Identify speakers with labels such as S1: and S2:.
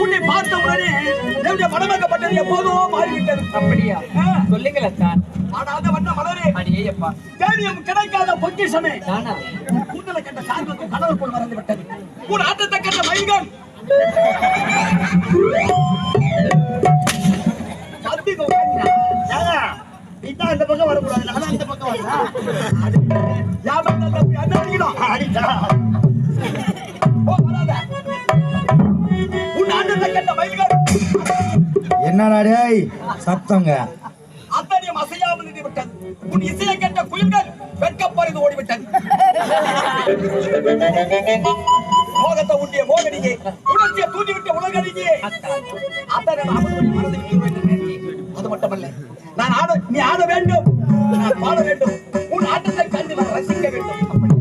S1: உன்னை பார்த்த உடனே என்னுடைய மனமாக்கப்பட்டது எப்போதோ மாறிவிட்டது.
S2: அப்படியா. சொல்லுங்களேன் தான்
S1: ஆடாத வண்ண மலரே
S2: அடியே அப்பா
S1: தேனியம் கிடைக்காத பொக்கிஷமே.
S2: நானா?
S1: கூந்தலை கண்ட சார்புக்கு கனவு போல் மறந்து விட்டது உன் ஆட்டத்தை கண்ட மயில்கள் நீதான் இந்த பக்கம் வரக்கூடாது. நானும் இந்த பக்கம் யாபகம் தப்பி வராத. உன்
S3: என்னடா டேய் சத்தங்க.
S1: அத்தனையும் அசையாமல் நின்று விட்டது உன் இசையை கேட்ட குயில்கள் வெட்கப்பறிந்து ஓடிவிட்டது. மோகத்தை ஊட்டிய மோகனியே உணர்ச்சியை தூண்டிவிட்ட உலகனியே அத்தனை மறந்து விட்டு நான் ஆட நீ ஆட வேண்டும்.